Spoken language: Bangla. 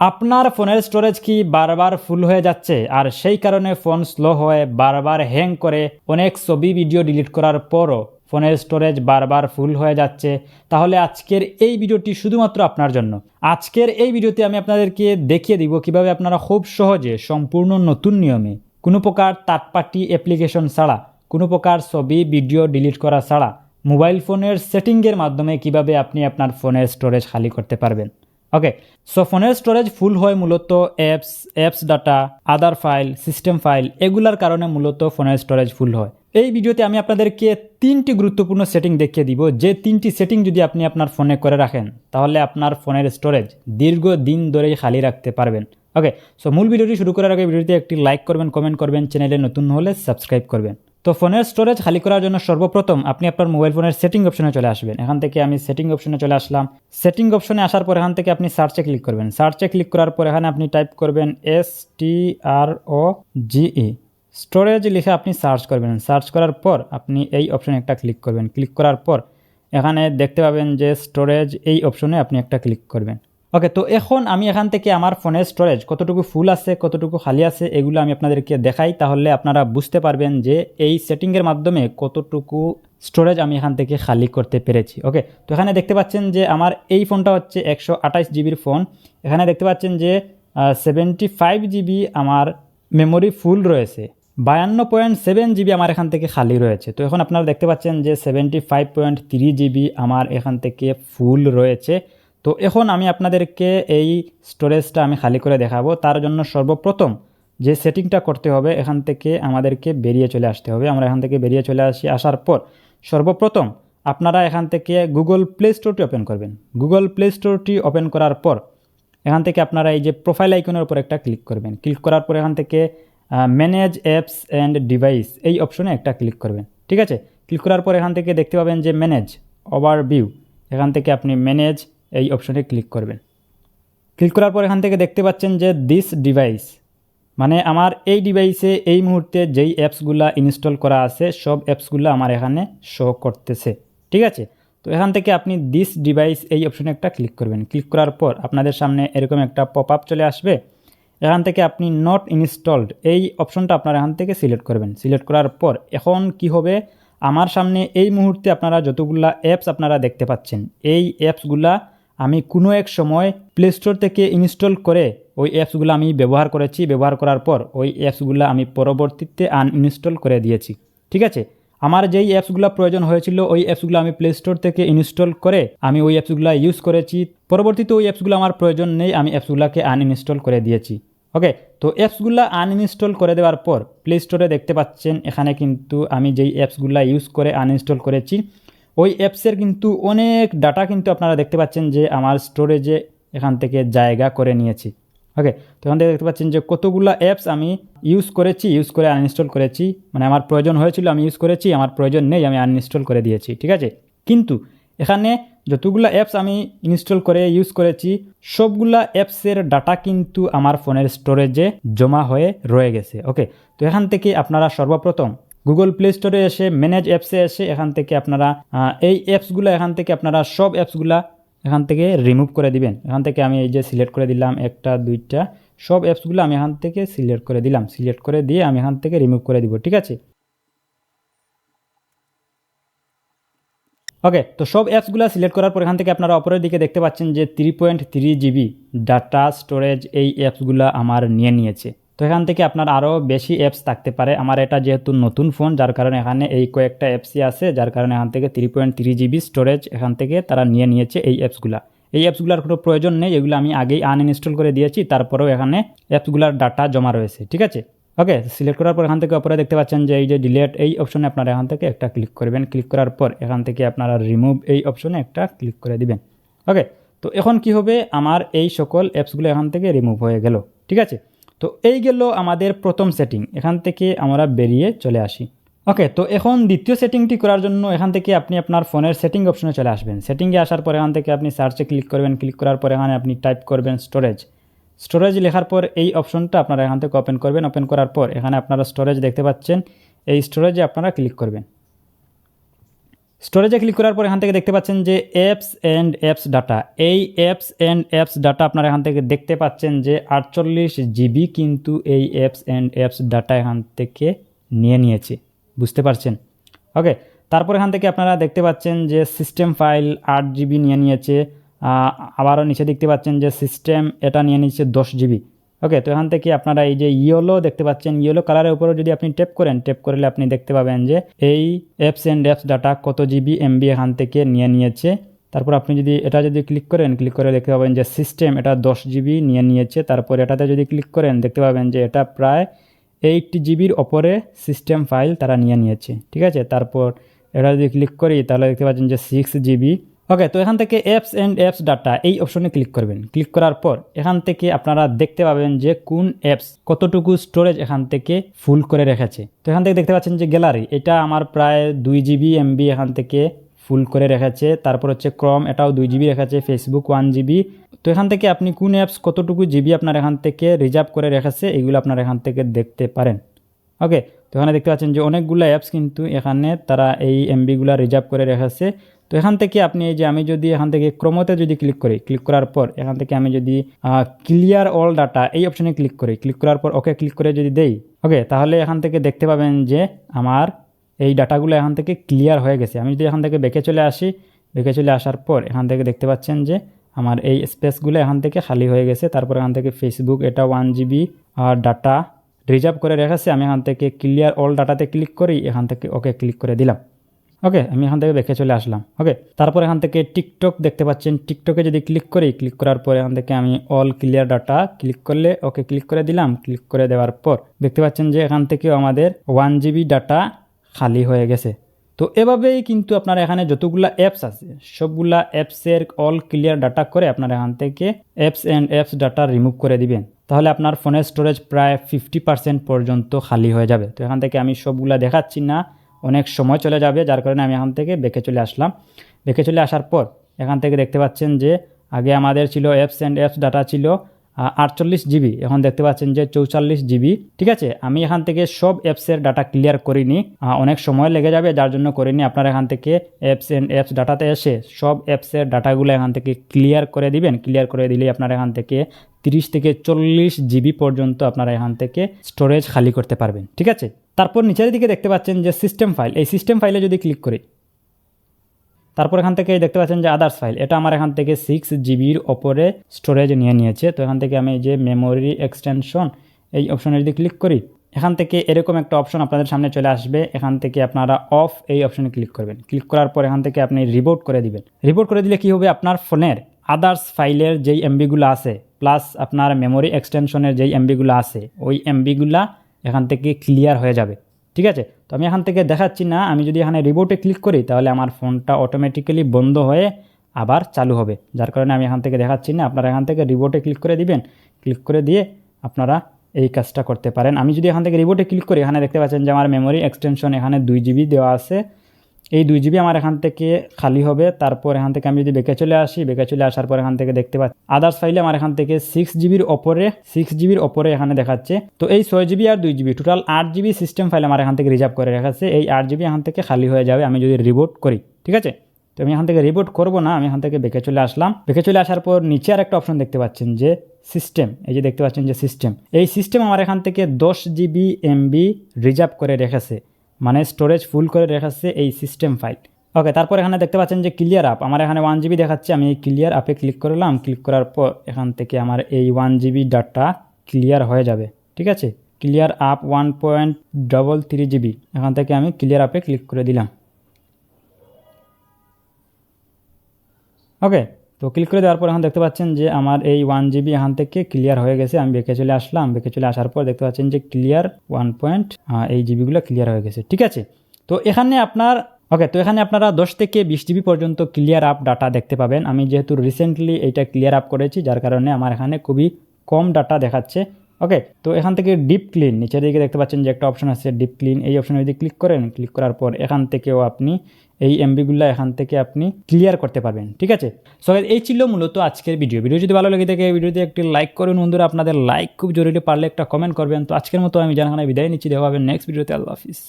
আপনার ফোনের স্টোরেজ কি বারবার ফুল হয়ে যাচ্ছে? আর সেই কারণে ফোন স্লো হয়ে বারবার হ্যাং করে অনেক ছবি ভিডিও ডিলিট করার পরও ফোনের স্টোরেজ বারবার ফুল হয়ে যাচ্ছে। তাহলে আজকের এই ভিডিওটি শুধুমাত্র আপনার জন্য। আজকের এই ভিডিওতে আমি আপনাদেরকে দেখিয়ে দিব কীভাবে আপনারা খুব সহজে সম্পূর্ণ নতুন নিয়মে কোনো প্রকার তাৎপাটি অ্যাপ্লিকেশন ছাড়া, কোনো প্রকার ছবি ভিডিও ডিলিট করা ছাড়া মোবাইল ফোনের সেটিংয়ের মাধ্যমে কীভাবে আপনি আপনার ফোনের স্টোরেজ খালি করতে পারবেন। ওকে সো ফোনের স্টোরেজ ফুল হয় মূলত apps apps data other file system file এগুলার কারণে মূলত ফোনের স্টোরেজ ফুল হয়। এই ভিডিওতে আমি আপনাদেরকে তিনটি গুরুত্বপূর্ণ সেটিং দেখিয়ে দিব। যে তিনটি সেটিং যদি আপনি আপনার ফোনে করে রাখেন, তাহলে আপনার ফোনের স্টোরেজ দীর্ঘ দিন ধরেই খালি রাখতে পারবেন। ওকে সো মূল ভিডিওটি শুরু করার আগে ভিডিওতে একটি লাইক করবেন কমেন্ট করবেন চ্যানেলে নতুন হলে সাবস্ক্রাইব করবেন। তো ফোনের স্টোরেজ খালি করার জন্য সর্বপ্রথম আপনি আপনার মোবাইল ফোনের সেটিং অপশনে চলে আসবেন। এখান থেকে আমি সেটিং অপশনে চলে আসলাম। সেটিং অপশনে আসার পর এখান থেকে আপনি সার্চে ক্লিক করবেন। সার্চে ক্লিক করার পর এখানে আপনি টাইপ করবেন S T R O G E storage লিখে আপনি সার্চ করবেন। সার্চ করার পর আপনি এই অপশনে একটা ক্লিক করবেন। ক্লিক করার পর এখানে দেখতে পাবেন যে স্টোরেজ এই অপশনে আপনি একটা ক্লিক করবেন। ওকে তো এখন আমি এখান থেকে আমার ফোনের স্টোরেজ কতটুকু ফুল আছে, কতটুকু খালি আছে, এগুলো আমি আপনাদেরকে দেখাই। তাহলে আপনারা বুঝতে পারবেন যে এই সেটিংয়ের মাধ্যমে কতটুকু স্টোরেজ আমি এখান থেকে খালি করতে পেরেছি। ওকে তো এখানে দেখতে পাচ্ছেন যে আমার এই ফোনটা হচ্ছে একশো আঠাশ জিবির ফোন এখানে দেখতে পাচ্ছেন যে সেভেন্টি ফাইভ জিবি আমার মেমোরি ফুল রয়েছে। বায়ান্ন পয়েন্ট সেভেন জিবি আমার এখান থেকে খালি রয়েছে। তো এখন আপনারা দেখতে পাচ্ছেন যে seventy five point three GB আমার এখান থেকে ফুল রয়েছে। তো এখন আমি আপনাদেরকে এই স্টোরেজটা আমি খালি করে দেখাবো। তার জন্য সর্বপ্রথম যে সেটিংটা করতে হবে, এখান থেকে আমাদেরকে বেরিয়ে চলে আসতে হবে। আমরা এখান থেকে বেরিয়ে চলে আসি, আসার পর সর্বপ্রথম আপনারা এখান থেকে গুগল প্লে স্টোরটি ওপেন করবেন। গুগল প্লে স্টোরটি ওপেন করার পর এখান থেকে আপনারা এই যে প্রোফাইল আইকনের উপর একটা ক্লিক করবেন। ক্লিক করার পর এখান থেকে ম্যানেজ অ্যাপস অ্যান্ড ডিভাইস এই অপশনে একটা ক্লিক করবেন। ঠিক আছে? ক্লিক করার পর এখান থেকে দেখতে পাবেন যে ম্যানেজ ওভার ভিউ এখান থেকে আপনি ম্যানেজ এই অপশনে ক্লিক করবেন। ক্লিক করার পর এখান থেকে দেখতে পাচ্ছেন যে দিস ডিভাইস মানে আমার এই ডিভাইসে এই মুহূর্তে যেই অ্যাপসগুলো ইনস্টল করা আছে, সব অ্যাপসগুলো আমার এখানে শো করতেছে। ঠিক আছে? তো এখান থেকে আপনি দিস ডিভাইস এই অপশনে একটা ক্লিক করবেন। ক্লিক করার পর আপনাদের সামনে এরকম একটা পপ আপ চলে আসবে। এখান থেকে আপনি নট ইনস্টলড এই অপশনটা আপনারা এখান থেকে সিলেক্ট করবেন। সিলেক্ট করার পর এখন কি হবে? আমার সামনে এই মুহূর্তে আপনারা যতগুলা অ্যাপস আপনারা দেখতে পাচ্ছেন, এই অ্যাপসগুলা আমি কোনো এক সময় প্লে স্টোর থেকে ইনস্টল করে ওই অ্যাপসগুলো আমি ব্যবহার করেছি। ব্যবহার করার পর ওই অ্যাপসগুলো আমি পরবর্তীতে আনইনস্টল করে দিয়েছি। ঠিক আছে? আমার যেই অ্যাপসগুলো প্রয়োজন হয়েছিল, ওই অ্যাপসগুলো আমি প্লে স্টোর থেকে ইনস্টল করে আমি ওই অ্যাপসগুলো ইউজ করেছি। পরবর্তীতে ওই অ্যাপসগুলো আমার প্রয়োজন নেই, আমি অ্যাপসগুলোকে আনইনস্টল করে দিয়েছি। ওকে? তো অ্যাপসগুলো আনইনস্টল করে দেওয়ার পর প্লে স্টোরে দেখতে পাচ্ছেন, এখানে কিন্তু আমি যেই অ্যাপসগুলো ইউজ করে আনইনস্টল করেছি ওই অ্যাপসের কিন্তু অনেক ডাটা কিন্তু আপনারা দেখতে পাচ্ছেন যে আমার স্টোরেজে এখান থেকে জায়গা করে নিয়েছি। ওকে তো এখান থেকে দেখতে পাচ্ছেন যে কতগুলো অ্যাপস আমি ইউজ করেছি ইউজ করে আনইনস্টল করেছি। মানে আমার প্রয়োজন হয়েছিল, আমি ইউজ করেছি, আমার প্রয়োজন নেই, আমি আনইনস্টল করে দিয়েছি, ঠিক আছে? কিন্তু এখানে যতগুলো অ্যাপস আমি ইনস্টল করে ইউজ করেছি, সবগুলা অ্যাপসের ডাটা কিন্তু আমার ফোনের স্টোরেজে জমা হয়ে রয়ে গেছে। ওকে তো এখান থেকে আপনারা সর্বপ্রথম গুগল প্লে স্টোরে এসে ম্যানেজ অ্যাপসে এসে এখান থেকে আপনারা এই অ্যাপসগুলো এখান থেকে আপনারা সব অ্যাপসগুলা এখান থেকে রিমুভ করে দিবেন। এখান থেকে আমি এই যে সিলেক্ট করে দিলাম একটা, দুইটা, সব অ্যাপসগুলো আমি এখান থেকে সিলেক্ট করে দিলাম। সিলেক্ট করে দিয়ে আমি এখান থেকে রিমুভ করে দিব, ঠিক আছে? ওকে তো সব অ্যাপসগুলো সিলেক্ট করার পর এখান থেকে আপনারা অপরের দিকে দেখতে পাচ্ছেন যে three point three GB data storage এই অ্যাপসগুলো আমার নিয়ে নিয়েছে। তো এখান থেকে আপনার আরও বেশি অ্যাপস থাকতে পারে। আমার এটা যেহেতু নতুন ফোন যার কারণে এখানে এই কয়েকটা অ্যাপসই আছে, যার কারণে এখান থেকে three point three GB storage এখান থেকে তারা নিয়ে নিয়েছে এই অ্যাপসগুলো এই অ্যাপসগুলোর কোনো প্রয়োজন নেই, এগুলো আমি আগেই আনইনস্টল করে দিয়েছি, তারপরেও এখানে অ্যাপসগুলোর ডাটা জমা রয়েছে, ঠিক আছে? ওকে সিলেক্ট করার পর এখান থেকে অপরে দেখতে পাচ্ছেন যে এই যে ডিলেট এই অপশনে আপনারা এখান থেকে একটা ক্লিক করবেন। ক্লিক করার পর এখান থেকে আপনারা রিমুভ এই অপশনে একটা ক্লিক করে দিবেন। ওকে তো এখন কি হবে? আমার এই সকল অ্যাপসগুলো এখান থেকে রিমুভ হয়ে গেল, ঠিক আছে? তো এই গেল আমাদের প্রথম সেটিং এখান থেকে আমরা বেরিয়ে চলে আসি। ওকে তো এখন দ্বিতীয় সেটিংটি করার জন্য এখান থেকে আপনি আপনার ফোনের সেটিং অপশনে চলে আসবেন। সেটিংয়ে আসার পর এখান থেকে আপনি সার্চে ক্লিক করবেন। ক্লিক করার পর এখানে আপনি টাইপ করবেন স্টোরেজ স্টোরেজ লেখার পর এই অপশনটা আপনারা এখান থেকে ওপেন করবেন। ওপেন করার পর এখানে আপনারা স্টোরেজ দেখতে পাচ্ছেন। এই স্টোরেজে আপনারা ক্লিক করবেন। স্টোরেজে ক্লিক করার পর এখান থেকে দেখতে পাচ্ছেন যে অ্যাপস অ্যান্ড অ্যাপস ডাটা এই অ্যাপস অ্যান্ড অ্যাপস ডাটা আপনারা এখান থেকে দেখতে পাচ্ছেন যে আটচল্লিশ জিবি কিন্তু এই অ্যাপস অ্যান্ড অ্যাপস ডাটা এখান থেকে নিয়ে নিয়েছে। বুঝতে পারছেন? ওকে তারপর এখান থেকে আপনারা দেখতে পাচ্ছেন যে সিস্টেম ফাইল আট জিবি নিয়ে নিয়েছে। আবারও নিচে দেখতে পাচ্ছেন যে সিস্টেম এটা নিয়ে নিচ্ছে দশ জিবি ওকে তো এখান থেকে আপনারা এই যে ইয়েলো দেখতে পাচ্ছেন ইয়েলো কালারের উপরে যদি আপনি ট্যাপ করেন ট্যাপ করলে আপনি দেখতে পাবেন যে এই অ্যাপস অ্যান্ড অ্যাপস ডাটা কত জিবি এমবি এখান থেকে নিয়ে নিয়েছে। তারপর আপনি যদি এটা যদি ক্লিক করেন ক্লিক করে দেখতে পাবেন যে সিস্টেম এটা দশ জিবি নিয়ে নিয়েছে। তারপর এটাতে যদি ক্লিক করেন, দেখতে পাবেন যে এটা প্রায় এইট জিবির ওপরে সিস্টেম ফাইল তারা নিয়ে নিয়েছে। ঠিক আছে? তারপর এটা যদি ক্লিক করি, তাহলে দেখতে পাচ্ছেন যে সিক্স জিবি ওকে তো এখান থেকে অ্যাপস অ্যান্ড অ্যাপস ডাটা এই অপশনে ক্লিক করবেন। ক্লিক করার পর এখান থেকে আপনারা দেখতে পাবেন যে কোন অ্যাপস কতটুকু স্টোরেজ এখান থেকে ফুল করে রেখেছে। তো এখান থেকে দেখতে পাচ্ছেন যে গ্যালারি এটা আমার প্রায় দুই জিবি এমবি এখান থেকে ফুল করে রেখেছে। তারপর হচ্ছে ক্রম এটাও দুই জিবি রেখেছে। ফেসবুক ওয়ান জিবি তো এখান থেকে আপনি কোন অ্যাপস কতটুকু জিবি আপনার এখান থেকে রিজার্ভ করে রেখেছে, এগুলো আপনার এখান থেকে দেখতে পারেন। ওকে তো এখানে দেখতে পাচ্ছেন যে অনেকগুলো অ্যাপস কিন্তু এখানে তারা এই এমবিগুলো রিজার্ভ করে রেখেছে। তো এখান থেকে আপনি এই যে আমি যদি এখান থেকে ক্রমতে যদি ক্লিক করি ক্লিক করার পর এখান থেকে আমি যদি ক্লিয়ার অল ডাটা এই অপশনে ক্লিক করি ক্লিক করার পর ওকে ক্লিক করে যদি দেই ওকে তাহলে এখান থেকে দেখতে পাবেন যে আমার এই ডাটাগুলো এখান থেকে ক্লিয়ার হয়ে গেছে। আমি যদি এখান থেকে বেঁকে চলে আসি, বেঁকে চলে আসার পর এখান থেকে দেখতে পাচ্ছেন যে আমার এই স্পেসগুলো এখান থেকে খালি হয়ে গেছে। তারপর এখান থেকে ফেসবুক এটা ওয়ান জিবি ডাটা রিজার্ভ করে রেখেছে, আমি এখান থেকে ক্লিয়ার অল ডাটাতে ক্লিক করি, এখান থেকে ওকে ক্লিক করে দিলাম। ওকে আমি এখান থেকে বেঁকে চলে আসলাম। ওকে তারপর এখান থেকে টিকটক দেখতে পাচ্ছেন। টিকটকে যদি ক্লিক করি ক্লিক করার পর এখান থেকে আমি অল ক্লিয়ার ডাটা ক্লিক করলে ওকে ক্লিক করে দিলাম। ক্লিক করে দেওয়ার পর দেখতে পাচ্ছেন যে এখান থেকেও আমাদের ওয়ান জিবি ডাটা খালি হয়ে গেছে। তো এভাবেই কিন্তু আপনার এখানে যতগুলা অ্যাপস আছে, সবগুলা অ্যাপসের অল ক্লিয়ার ডাটা করে আপনার এখান থেকে apps and apps data remove করে দিবেন। তাহলে আপনার ফোনের স্টোরেজ প্রায় ফিফটি পার্সেন্ট পর্যন্ত খালি হয়ে যাবে। তো এখান থেকে আমি সবগুলো দেখাচ্ছি না, অনেক সময় চলে যাবে, যার কারণে আমি এখান থেকে বেঁকে চলে আসলাম। বেঁকে চলে আসার পর এখান থেকে দেখতে পাচ্ছেন যে আগে আমাদের ছিল অ্যাপস অ্যান্ড অ্যাপস ডাটা ছিল আটচল্লিশ জিবি। এখন দেখতে পাচ্ছেন যে চৌচল্লিশ জিবি। ঠিক আছে? আমি এখান থেকে সব অ্যাপসের ডাটা ক্লিয়ার করিনি। অনেক সময় লেগে যাবে, যার জন্য করিনি। আপনারা এখান থেকে অ্যাপস অ্যান্ড অ্যাপস ডাটাতে এসে সব অ্যাপসের ডাটাগুলো এখান থেকে ক্লিয়ার করে দিবেন। ক্লিয়ার করে দিলেই আপনারা এখান থেকে তিরিশ থেকে চল্লিশ জিবি পর্যন্ত আপনারা এখান থেকে স্টোরেজ খালি করতে পারবেন। ঠিক আছে? তারপর নিচের দিকে দেখতে পাচ্ছেন যে সিস্টেম ফাইল এই সিস্টেম ফাইলে যদি ক্লিক করি তারপর এখান থেকে দেখতে পাচ্ছেন যে আদার্স ফাইল এটা আমার এখান থেকে সিক্স জিবির ওপরে স্টোরেজ নিয়ে নিয়েছে। তো এখান থেকে আমি যে মেমোরি এক্সটেনশন এই অপশনে যদি ক্লিক করি, এখান থেকে এরকম একটা অপশন আপনাদের সামনে চলে আসবে। এখান থেকে আপনারা অফ এই অপশনে ক্লিক করবেন। ক্লিক করার পর এখান থেকে আপনি রিবোট করে দিবেন। রিবোট করে দিলে কি হবে? আপনার ফোনের আদার্স ফাইলের যেই এমবিগুলো আছে প্লাস আপনার মেমোরি এক্সটেনশনের যেই এমবিগুলো আছে, ওই এমবিগুলা এখান থেকে ক্লিয়ার হয়ে যাবে। ঠিক আছে? তো আমি এখান থেকে দেখাচ্ছি না, আমি যদি এখানে রিবোটে ক্লিক করি, তাহলে আমার ফোনটা অটোমেটিক্যালি বন্ধ হয়ে আবার চালু হবে। যার কারণে আমি এখান থেকে দেখাচ্ছি না, আপনারা এখান থেকে রিবোটে ক্লিক করে দিবেন। ক্লিক করে দিয়ে আপনারা এই কাজটা করতে পারেন। আমি যদি এখান থেকে রিবোটে ক্লিক করি, এখানে দেখতে পাচ্ছেন যে আমার মেমোরি এক্সটেনশন এখানে দুই জিবি দেওয়া আছে। এই দুই জিবি আমার এখান থেকে খালি হবে। তারপর এখান থেকে আমি যদি বেঁকে চলে আসি, বেঁকে চলে আসার পর এখান থেকে দেখতে পাচ্ছি আদার্স ফাইলে আমার এখান থেকে সিক্স জিবির ওপরে সিক্স জিবির ওপরে এখানে দেখাচ্ছে। তো এই ছয় জিবি আর দুই জিবি টোটাল আট জিবি সিস্টেম ফাইল আমার এখান থেকে রিজার্ভ করে রেখেছে। এই আট জিবি এখান থেকে খালি হয়ে যাবে, আমি যদি রিবোট করি, ঠিক আছে? তো আমি এখান থেকে রিবোট করব না, আমি এখান থেকে বেঁকে চলে আসলাম। বেঁকে চলে আসার পর নিচে আর একটা অপশন দেখতে পাচ্ছেন যে সিস্টেম এই যে দেখতে পাচ্ছেন যে সিস্টেম এই সিস্টেম আমার এখান থেকে দশ জিবি এমবি রিজার্ভ করে রেখেছে। মানে স্টোরেজ ফুল করে রেখাচ্ছে এই সিস্টেম ফাইল ওকে তারপর এখানে দেখতে পাচ্ছেন যে ক্লিয়ার আপ আমার এখানে ওয়ান জিবি দেখাচ্ছে, আমি এই ক্লিয়ার আপে ক্লিক করলাম। ক্লিক করার পর এখান থেকে আমার এই ওয়ান জিবি ডাটা ক্লিয়ার হয়ে যাবে, ঠিক আছে? Clear up one point double three GB এখান থেকে আমি ক্লিয়ার আপে ক্লিক করে দিলাম। ওকে তো ক্লিক করে দেওয়ার পর এখন দেখতে পাচ্ছেন যে আমার এই ওয়ান জিবি এখান থেকে ক্লিয়ার হয়ে গেছে। আমি বেঁকে চলে আসলাম। বেঁকে চলে আসার পর দেখতে পাচ্ছেন যে ক্লিয়ার ওয়ান পয়েন্ট এই জিবিগুলো ক্লিয়ার হয়ে গেছে। ঠিক আছে? তো এখানে আপনার ওকে তো এখানে আপনারা দশ থেকে বিশ জিবি পর্যন্ত ক্লিয়ার আপ ডাটা দেখতে পাবেন। আমি যেহেতু রিসেন্টলি এইটা ক্লিয়ার আপ করেছি, যার কারণে আমার এখানে খুবই কম ডাটা দেখাচ্ছে। ওকে তো এখান থেকে ডিপ ক্লিন নিচের দিকে দেখতে পাচ্ছেন যে একটা অপশন আছে ডিপ ক্লিন এই অপশনে যদি ক্লিক করেন ক্লিক করার পর এখান থেকেও আপনি এই এমবিগুলো এখান থেকে আপনি ক্লিয়ার করতে পারবেন, ঠিক আছে? সো এই ছিল মূলত আজকের ভিডিও ভিডিও যদি ভালো লেগে থাকে ভিডিওতে একটি লাইক করুন। বন্ধুরা, আপনাদের লাইক খুব জরুরি, পারলে একটা কমেন্ট করবেন। তো আজকের মতো আমি জানাখানে বিদায় নিচ্ছি। দেখা হবে নেক্সট ভিডিওতে আল্লাহ হাফিজ।